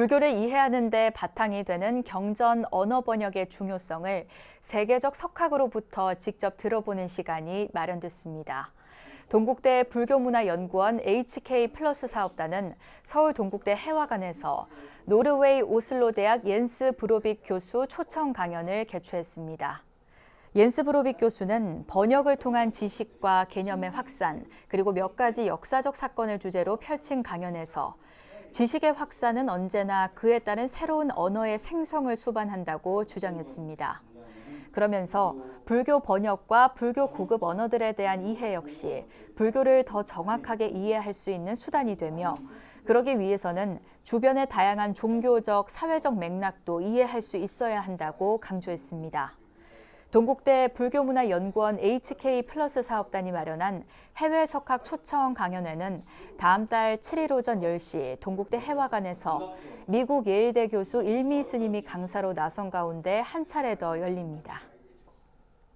불교를 이해하는 데 바탕이 되는 경전 언어 번역의 중요성을 세계적 석학으로부터 직접 들어보는 시간이 마련됐습니다. 동국대 불교문화연구원 HK 플러스 사업단은 서울 동국대 해화관에서 노르웨이 오슬로 대학 옌스 브로빅 교수 초청 강연을 개최했습니다. 옌스 브로빅 교수는 번역을 통한 지식과 개념의 확산, 그리고 몇 가지 역사적 사건을 주제로 펼친 강연에서 지식의 확산은 언제나 그에 따른 새로운 언어의 생성을 수반한다고 주장했습니다. 그러면서 불교 번역과 불교 고급 언어들에 대한 이해 역시 불교를 더 정확하게 이해할 수 있는 수단이 되며 그러기 위해서는 주변의 다양한 종교적, 사회적 맥락도 이해할 수 있어야 한다고 강조했습니다. 동국대 불교문화연구원 HK 플러스 사업단이 마련한 해외 석학 초청 강연회는 다음 달 7일 오전 10시 동국대 해화관에서 미국 예일대 교수 일미 스님이 강사로 나선 가운데 한 차례 더 열립니다.